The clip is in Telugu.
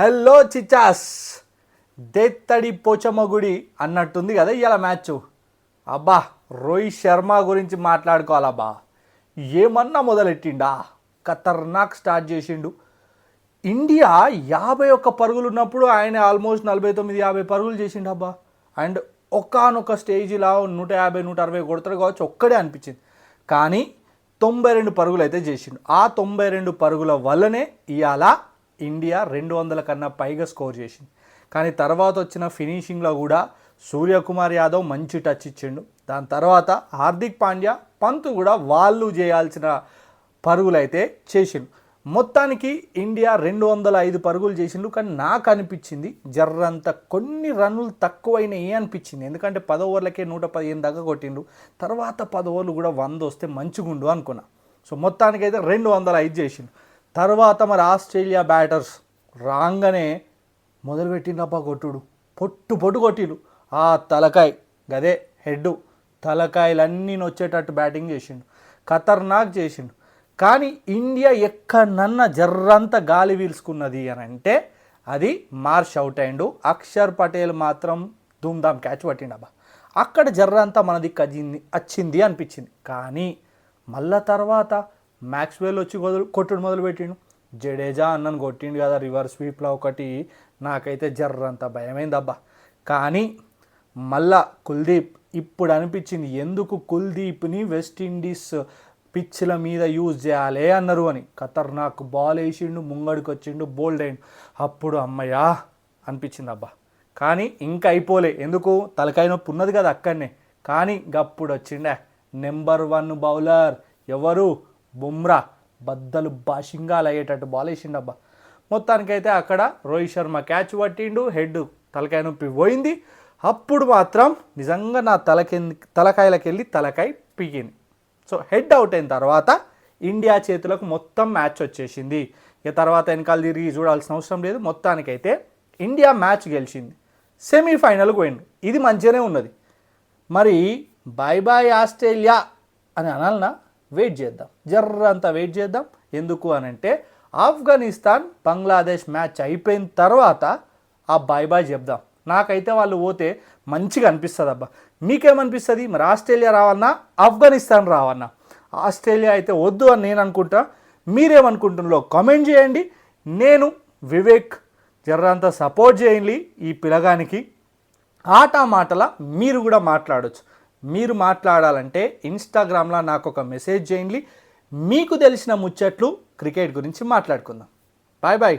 హలో చిచాస్ దేత్తడి పోచమ్మ గుడి అన్నట్టుంది కదా ఇవాళ మ్యాచ్. అబ్బా రోహిత్ శర్మ గురించి మాట్లాడుకోవాలబ్బా. ఏమన్నా మొదలెట్టిండా? ఖతర్నాక్ స్టార్ట్ చేసిండు. ఇండియా యాభై ఒక్క పరుగులు ఉన్నప్పుడు ఆయన ఆల్మోస్ట్ నలభై తొమ్మిది యాభై పరుగులు చేసిండు అబ్బా అండ్ ఒక్కనొక్క స్టేజ్లా నూట యాభై నూట అరవై కొడతాడు కావచ్చు ఒక్కడే అనిపించింది. కానీ తొంభై రెండు పరుగులు అయితే చేసిండు. ఆ తొంభై రెండు పరుగుల వల్లనే ఇవాళ ఇండియా రెండు వందల కన్నా పైగా స్కోర్ చేసింది. కానీ తర్వాత వచ్చిన ఫినిషింగ్లో కూడా సూర్యకుమార్ యాదవ్ మంచి టచ్ ఇచ్చిండు. దాని తర్వాత హార్దిక్ పాండ్యా పంత్ కూడా వాళ్ళు చేయాల్సిన పరుగులు అయితే చేసిండు. మొత్తానికి ఇండియా రెండు వందల ఐదు పరుగులు చేసిండు. కానీ నాకు అనిపించింది జర్రంత కొన్ని రన్నులు తక్కువైనాయి అనిపించింది. ఎందుకంటే పది ఓవర్లకే నూట పదిహేను దాకా కొట్టిండు. తర్వాత పది ఓవర్లు కూడా వంద వస్తే మంచిగుండు అనుకున్నా. సో మొత్తానికైతే రెండు వందల ఐదు చేసిండు. తర్వాత మరి ఆస్ట్రేలియా బ్యాటర్స్ రాగానే మొదలుపెట్టినప్ప కొట్టుడు. పొట్టు పొట్టు కొట్టిడు. ఆ తలకాయ్ గదే హెడ్ తలకాయలన్నీ వచ్చేటట్టు బ్యాటింగ్ చేసిండు. ఖతర్నాక్ చేసిండు. కానీ ఇండియా ఎక్కడనన్నా జర్రంత గాలి వీల్చుకున్నది అని అంటే అది మార్ష్ అవుట్ అయిండు. అక్షర్ పటేల్ మాత్రం ధూమ్ధామ్ క్యాచ్ పట్టిండబ్బా. అక్కడ జర్రంతా మనది కజింది వచ్చింది అనిపించింది. కానీ మళ్ళా తర్వాత మ్యాక్స్వెల్ వచ్చి వదులు కొట్టుడు మొదలుపెట్టిండు. జడేజా అన్నను కొట్టిండు కదా రివర్స్ స్వీప్లో ఒకటి. నాకైతే జర్రంత భయమైందబ్బా కానీ మళ్ళా కుల్దీప్ ఇప్పుడు అనిపించింది ఎందుకు కుల్దీప్ని వెస్టిండీస్ పిచ్ల మీద యూజ్ చేయాలి అన్నారు అని. ఖతర్నాక్ బాల్ వేసిండు ముంగడికి వచ్చిండు బోల్డ్ అయిండు. అప్పుడు అమ్మయ్యా అనిపించింది అబ్బా. కానీ ఇంకా అయిపోలే. ఎందుకు? తలకాయ నొప్పి ఉన్నది కదా అక్కడనే. కానీ గప్పుడు వచ్చిండే నెంబర్ వన్ బౌలర్ ఎవరు? బుమ్రా బద్దలు బాషింగాలు అయ్యేటట్టు బాల్ వేసిండబ్బా. మొత్తానికైతే అక్కడ రోహిత్ శర్మ క్యాచ్ పట్టిండు హెడ్ తలకాయ నొప్పి పోయింది. అప్పుడు మాత్రం నిజంగా నా తలకెన్ తలకాయలకి వెళ్ళి తలకాయ పీకింది. సో హెడ్ అవుట్ అయిన తర్వాత ఇండియా చేతులకు మొత్తం మ్యాచ్ వచ్చేసింది. ఇక తర్వాత వెనకాల తిరిగి చూడాల్సిన అవసరం లేదు. మొత్తానికైతే ఇండియా మ్యాచ్ గెలిచింది. సెమీఫైనల్కి పోయిండు. ఇది మంచిగానే ఉన్నది. మరి బాయ్ బాయ్ ఆస్ట్రేలియా అని అనాలనా? వెయిట్ చేద్దాం. జర్రంతా వెయిట్ చేద్దాం. ఎందుకు అని అంటే ఆఫ్ఘనిస్తాన్ బంగ్లాదేశ్ మ్యాచ్ అయిపోయిన తర్వాత ఆ బాయ్ బాయ్ చెప్దాం. నాకైతే వాళ్ళు పోతే మంచిగా అనిపిస్తుంది అబ్బా మీకేమనిపిస్తుంది? మరి ఆస్ట్రేలియా రావాలన్నా ఆఫ్ఘనిస్తాన్ రావన్నా ఆస్ట్రేలియా అయితే వద్దు అని నేను అనుకుంటా. మీరేమనుకుంటున్నారో కామెంట్ చేయండి. నేను వివేక్ జర్రంతా సపోర్ట్ చేయండి ఈ పిలగానికి. ఆట మాటల మీరు కూడా మాట్లాడొచ్చు. మీరు మాట్లాడాలంటే ఇన్స్టాగ్రామ్లో నాకు ఒక మెసేజ్ చేయండి. మీకు తెలిసిన ముచ్చట్లు క్రికెట్ గురించి మాట్లాడుకుందాం. Bye bye